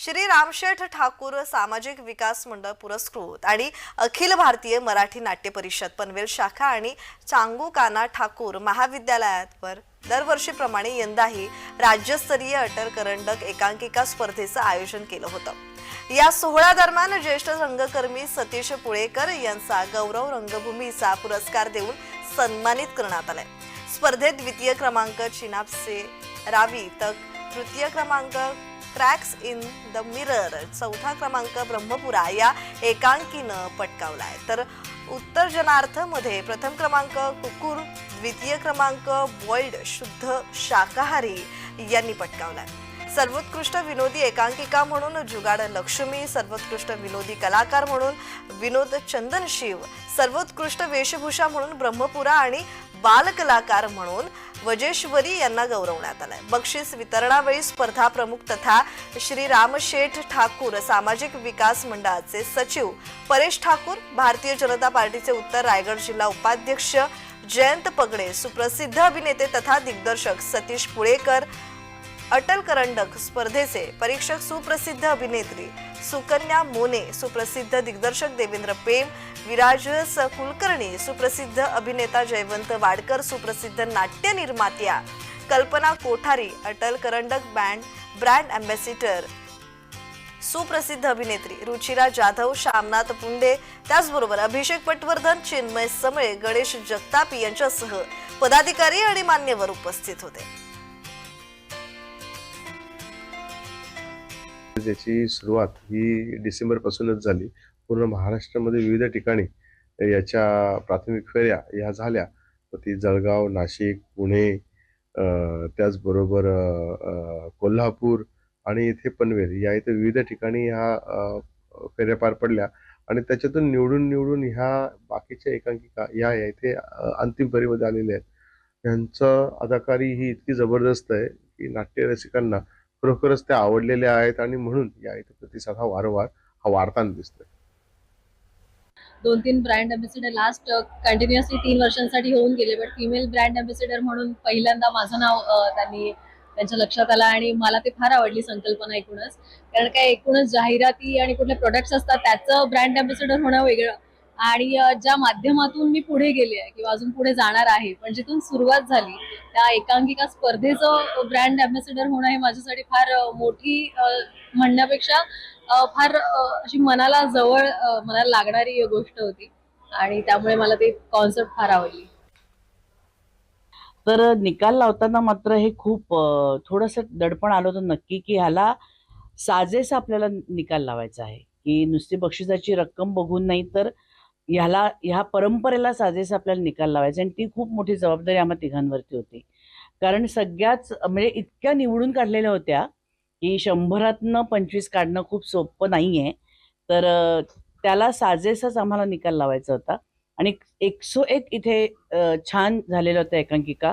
श्री रामशेठ ठाकूर सामाजिक विकास मंडळ पुरस्कृत आणि अखिल भारतीय मराठी नाट्य परिषद पनवेल शाखा आणि चांगू काना ठाकूर महाविद्यालयावर दरवर्षीप्रमाणे यंदाही राज्यस्तरीय अटल करंडक एकांकिका स्पर्धेचं आयोजन केलं होतं. या सोहळ्या दरम्यान ज्येष्ठ रंगकर्मी सतीश पुळेकर यांचा गौरव रंगभूमीचा पुरस्कार देऊन सन्मानित करण्यात आलाय. स्पर्धेत द्वितीय क्रमांक चिनापसे रावी तर तृतीय क्रमांक क्रॅक्स इन द मिरर चौथा क्रमांक ब्रह्मपुरा या एकांकीनं पटकावलाय. तर उत्तरजनार्थमध्ये प्रथम क्रमांक कुकुर द्वितीय क्रमांक बॉइल्ड शुद्ध शाकाहारी यांनी पटकावलाय. सर्वोत्कृष्ट विनोदी एकांकिका म्हणून जुगाड लक्ष्मी सर्वोत्कृष्ट विनोदी कलाकार म्हणून विनोद चंदन शिव सर्वोत्कृष्ट वेशभूषा म्हणून ब्रह्मपुरा आणि बालकलाकार म्हणून वजेश्वरी यांना गौरवण्यात आलाय. बक्षीस वितरणावेळी स्पर्धा प्रमुख तथा श्री रामशेठ ठाकूर सामाजिक विकास मंडळाचे सचिव परेश ठाकूर भारतीय जनता पार्टीचे उत्तर रायगड जिल्हा उपाध्यक्ष जयंत पगडे सुप्रसिद्ध अभिनेते तथा दिग्दर्शक सतीश पुळेकर अटल करंडक स्पर्धेचे परीक्षक सुप्रसिद्ध अभिनेत्री सुकन्या मोने सुप्रसिद्ध दिग्दर्शक देवेंद्र पेम विराज स कुलकर्णी सुप्रसिद्ध अभिनेता जयवंत वाडकर सुप्रसिद्ध नाट्य निर्मात्या कल्पना कोठारी अटल करंडक बँड ब्रँड अँबॅसिडर सुप्रसिद्ध अभिनेत्री रुचिरा जाधव श्यामनाथ पुंडे त्याचबरोबर अभिषेक पटवर्धन चिन्मय समळे गणेश जगताप यांच्यासह पदाधिकारी आणि मान्यवर उपस्थित होते. त्याची सुरुवात ही डिसेंबरपासूनच झाली. पूर्ण महाराष्ट्रामध्ये विविध ठिकाणी याच्या प्राथमिक फेऱ्या ह्या झाल्या. ती जळगाव नाशिक पुणे त्याचबरोबर कोल्हापूर आणि इथे पनवेल या इथे विविध ठिकाणी ह्या फेऱ्या पार पडल्या. आणि त्याच्यातून निवडून निवडून ह्या बाकीच्या एकांकिका या इथे अंतिम फेरीमध्ये आलेल्या आहेत. यांचं अदाकारी ही इतकी जबरदस्त आहे की नाट्य रसिकांना खरोखरच त्या आवडलेल्या आहेत आणि म्हणून या इथे प्रतिसाद हा वारंवार हा वाढताना दिसतोय. दोन तीन ब्रँड अम्बॅसिडर लास्ट कंटिन्युअसली तीन वर्षांसाठी होऊन गेले बट फिमेल ब्रँड अम्बॅसिडर म्हणून पहिल्यांदा माझं नाव त्यांनी त्यांच्या लक्षात आलं आणि मला ते फार आवडली संकल्पना एकूणच कारण काय एकूणच जाहिराती आणि कुठले प्रोडक्ट्स असतात त्याचं ब्रँड अम्बॅसिडर होणं वेगळं. आणि ज्या माध्यमातून मी पुढे गेले आहे किंवा अजून पुढे जाणार आहे पण जिथून सुरुवात झाली त्या एकांकिका स्पर्धेचं ब्रँड अम्बॅसेडर होणं हे माझ्यासाठी फार मोठी म्हणण्यापेक्षा फार अशी मनाला जवळ मनाला लागणारी गोष्ट होती. आणि त्यामुळे मला ते कॉन्सेप्ट फार आवडली. तर निकाल लावताना मात्र हे खूप अ, थोडंसं दडपण आलं होतं नक्की की ह्याला साजेस आपल्याला निकाल लावायचा आहे. की नुसती बक्षिसाची रक्कम बघून नाही तर ह्याला ह्या परंपरेला साजेस आपल्याला निकाल लावायचा आणि ती खूप मोठी जबाबदारी आम्हा तिघांवरती होती. कारण सगळ्याच म्हणजे इतक्या निवडून काढलेल्या होत्या की शंभरातनं पंचवीस काढणं खूप सोपं नाही आहे तर त्याला साजेसच आम्हाला निकाल लावायचा होता. आणि एकसो एक इथे छान झालेलं होत्या एकांकिका.